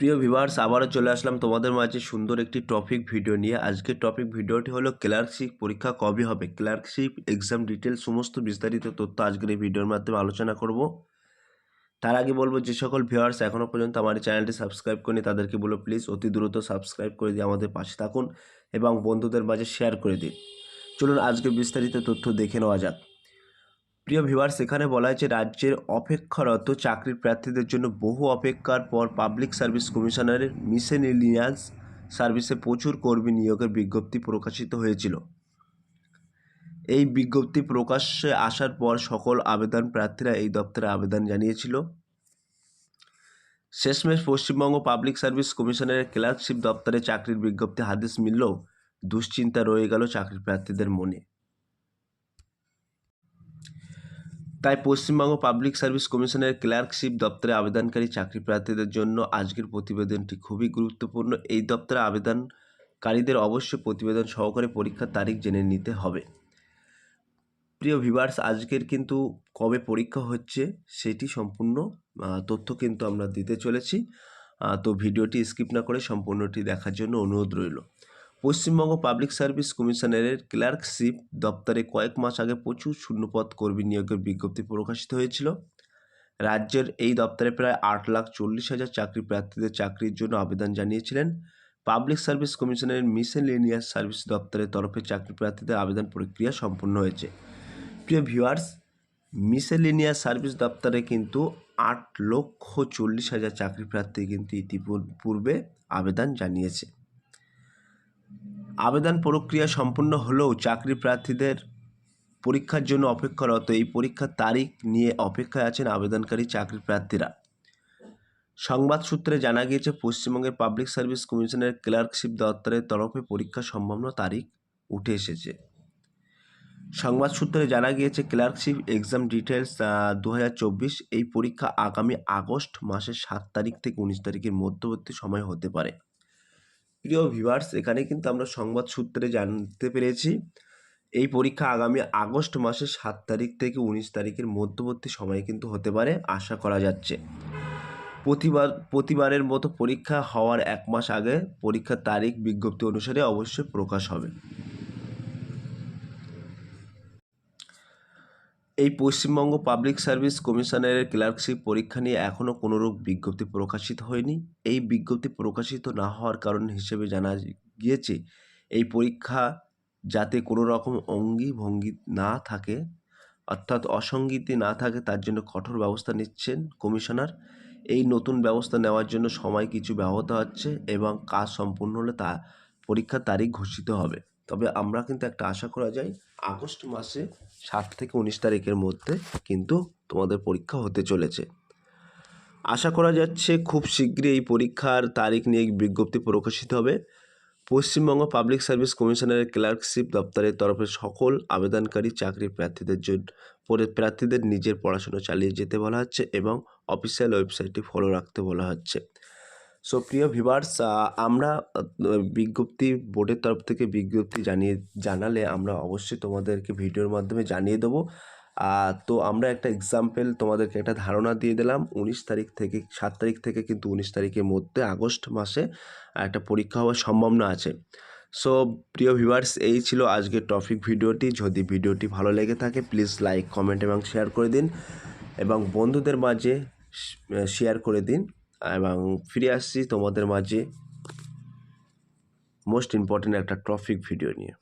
প্রিয় ভিউয়ার্স, আবারও চলে আসলাম তোমাদের মাঝে সুন্দর একটি টপিক ভিডিও নিয়ে। আজকের টপিক ভিডিওটি হলো ক্লার্কশিপ পরীক্ষা কবে হবে? ক্লার্কশিপ এক্সাম ডিটেল সমস্ত বিস্তারিত তথ্য আজকের এই ভিডিওর মাধ্যমে আলোচনা করব। তার আগে বলব, যে সকল ভিউয়ার্স এখনও পর্যন্ত আমার এই চ্যানেলটি সাবস্ক্রাইব করেনি, তাদেরকে বলো প্লিজ অতি দ্রুত সাবস্ক্রাইব করে দিয়ে আমাদের পাশে থাকুন এবং বন্ধুদের মাঝে শেয়ার করে দিন। চলুন আজকে বিস্তারিত তথ্য দেখে নেওয়া যাক। প্রিয় ভিউয়ার্স এখানে বলা হয়েছে রাজ্যের অপেক্ষারত চাকরির প্রার্থীদের জন্য বহু অপেক্ষার পর পাবলিক সার্ভিস কমিশনারের মিসেলিনিয়াস সার্ভিসে প্রচুর কর্মী নিয়োগের বিজ্ঞপ্তি প্রকাশিত হয়েছিল। এই বিজ্ঞপ্তি প্রকাশ্যে আসার পর সকল আবেদন প্রার্থীরা এই দপ্তরে আবেদন জানিয়েছিল। শেষমেশ পশ্চিমবঙ্গ পাবলিক সার্ভিস কমিশনের ক্লার্কশিপ দপ্তরে চাকরির বিজ্ঞপ্তি হাদিস মিললেও দুশ্চিন্তা রয়ে গেল চাকরি প্রার্থীদের মনে। তাই পশ্চিমবঙ্গ পাবলিক সার্ভিস কমিশনের ক্লার্কশিপ দপ্তরে আবেদনকারী চাকরি প্রার্থীদের জন্য আজকের প্রতিবেদনটি খুবই গুরুত্বপূর্ণ। এই দপ্তরে আবেদনকারীদের অবশ্যই প্রতিবেদন সহকারে পরীক্ষার তারিখ জেনে নিতে হবে। প্রিয় ভিভার্স আজকের কিন্তু কবে পরীক্ষা হচ্ছে সেটি সম্পূর্ণ তথ্য কিন্তু আমরা দিতে চলেছি। তো ভিডিওটি স্কিপ না করে সম্পূর্ণটি দেখার জন্য অনুরোধ রইল। পশ্চিমবঙ্গ পাবলিক সার্ভিস কমিশনারের ক্লার্কশিপ দপ্তরে কয়েক মাস আগে প্রচুর শূন্যপদ কর্মী নিয়োগের বিজ্ঞপ্তি প্রকাশিত হয়েছিল। রাজ্যের এই দপ্তরে প্রায় আট লাখ চল্লিশ হাজার চাকরি প্রার্থীদের চাকরির জন্য আবেদন জানিয়েছিলেন পাবলিক সার্ভিস কমিশনের মিসেলেনিয়াস সার্ভিস দপ্তরের তরফে চাকরি প্রার্থীদের আবেদন প্রক্রিয়া সম্পন্ন হয়েছে। প্রিয় ভিউয়ার্স, মিসেলিনিয়াস সার্ভিস দপ্তরে কিন্তু আট লক্ষ চল্লিশ হাজার চাকরি প্রার্থী কিন্তু ইতিপূর্বে আবেদন জানিয়েছে। আবেদন প্রক্রিয়া সম্পূর্ণ হলেও চাকরি প্রার্থীদের পরীক্ষার জন্য অপেক্ষারত এই পরীক্ষার তারিখ নিয়ে অপেক্ষায় আছেন আবেদনকারী চাকরি প্রার্থীরা। সংবাদ সূত্রে জানা গিয়েছে, পশ্চিমবঙ্গের পাবলিক সার্ভিস কমিশনের ক্লার্কশিপ দপ্তরের তরফে পরীক্ষার সম্ভাব্য তারিখ উঠে এসেছে। সংবাদ সূত্রে জানা গিয়েছে, ক্লার্কশিপ এক্সাম ডিটেলস দু হাজার চব্বিশ এই পরীক্ষা আগামী আগস্ট মাসের সাত তারিখ থেকে উনিশ তারিখের মধ্যবর্তী সময় হতে পারে। প্রিয় ভিভার্স এখানে কিন্তু আমরা সংবাদ সূত্রে জানতে পেরেছি, এই পরীক্ষা আগামী আগস্ট মাসের সাত তারিখ থেকে উনিশ তারিখের মধ্যবর্তী সময়ে কিন্তু হতে পারে, আশা করা যাচ্ছে। প্রতিবার, প্রতিবারের মতো পরীক্ষা হওয়ার এক মাস আগে পরীক্ষার তারিখ বিজ্ঞপ্তি অনুসারে অবশ্যই প্রকাশ হবে। এই পশ্চিমবঙ্গ পাবলিক সার্ভিস কমিশনের ক্লার্কশিপ পরীক্ষা নিয়ে এখনও কোনোরূপ বিজ্ঞপ্তি প্রকাশিত হয়নি। এই বিজ্ঞপ্তি প্রকাশিত না হওয়ার কারণ হিসেবে জানা গিয়েছে, এই পরীক্ষা যাতে কোনো রকম অঙ্গি ভঙ্গি না থাকে, অর্থাৎ অসঙ্গতি না থাকে, তার জন্য কঠোর ব্যবস্থা নিচ্ছেন কমিশনার এই নতুন ব্যবস্থা নেওয়ার জন্য সময় কিছু ব্যাহত হচ্ছে এবং কাজ সম্পূর্ণ হলে তা পরীক্ষার তারিখ ঘোষিত হবে। তবে আমরা কিন্তু একটা আশা করা যায়, আগস্ট মাসে সাত থেকে উনিশ তারিখের মধ্যে কিন্তু তোমাদের পরীক্ষা হতে চলেছে। আশা করা যাচ্ছে খুব শীঘ্রই এই পরীক্ষার তারিখ নিয়ে বিজ্ঞপ্তি প্রকাশিত হবে। পশ্চিমবঙ্গ পাবলিক সার্ভিস কমিশনের ক্লার্কশিপ দপ্তরের তরফে সকল আবেদনকারী চাকরি প্রার্থীদের জন্য, পরে প্রার্থীদের নিজের পড়াশোনা চালিয়ে যেতে বলা হচ্ছে এবং অফিসিয়াল ওয়েবসাইটটি ফলো রাখতে বলা হচ্ছে। সো প্রিয় ভিভার্স আমরা বিজ্ঞপ্তি বোর্ডের তরফ থেকে বিজ্ঞপ্তি জানিয়ে, জানালে আমরা অবশ্যই তোমাদেরকে ভিডিওর মাধ্যমে জানিয়ে দেবো। তো আমরা একটা এক্সাম্পল তোমাদেরকে একটা ধারণা দিয়ে দিলাম। উনিশ তারিখ থেকে, সাত তারিখ থেকে কিন্তু উনিশ তারিখের মধ্যে আগস্ট মাসে একটা পরীক্ষা হওয়ার সম্ভাবনা আছে। সো প্রিয় ভিউয়ার্স এই ছিল আজকের টপিক ভিডিওটি যদি ভিডিওটি ভালো লেগে থাকে প্লিজ লাইক কমেন্ট এবং শেয়ার করে দিন। এবং বন্ধুদের মাঝে শেয়ার করে দিন। এবং ফিরে আসছি তোমাদের মাঝে মোস্ট ইম্পর্ট্যান্ট একটা ট্রফিক ভিডিও নিয়ে।